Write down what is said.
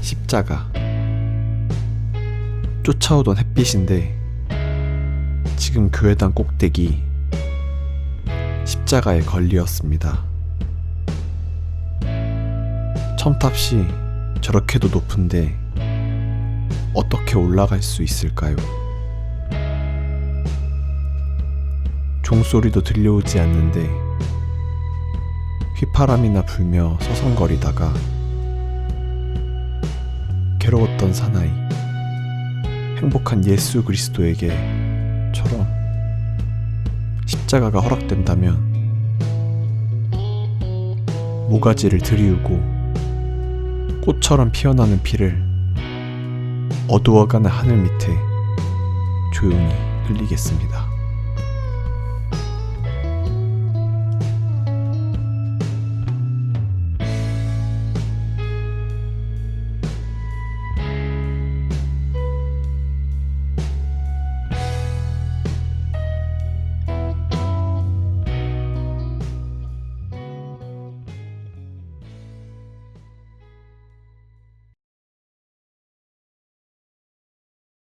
십자가 쫓아오던 햇빛인데 지금 교회당 꼭대기 십자가에 걸리었습니다. 첨탑이 저렇게도 높은데 어떻게 올라갈 수 있을까요? 종소리도 들려오지 않는데 휘파람이나 불며 서성거리다가 괴로웠던 사나이 행복한 예수 그리스도에게 처럼 십자가가 허락된다면 모가지를 들이우고 꽃처럼 피어나는 피를 어두워가는 하늘 밑에 조용히 흘리겠습니다.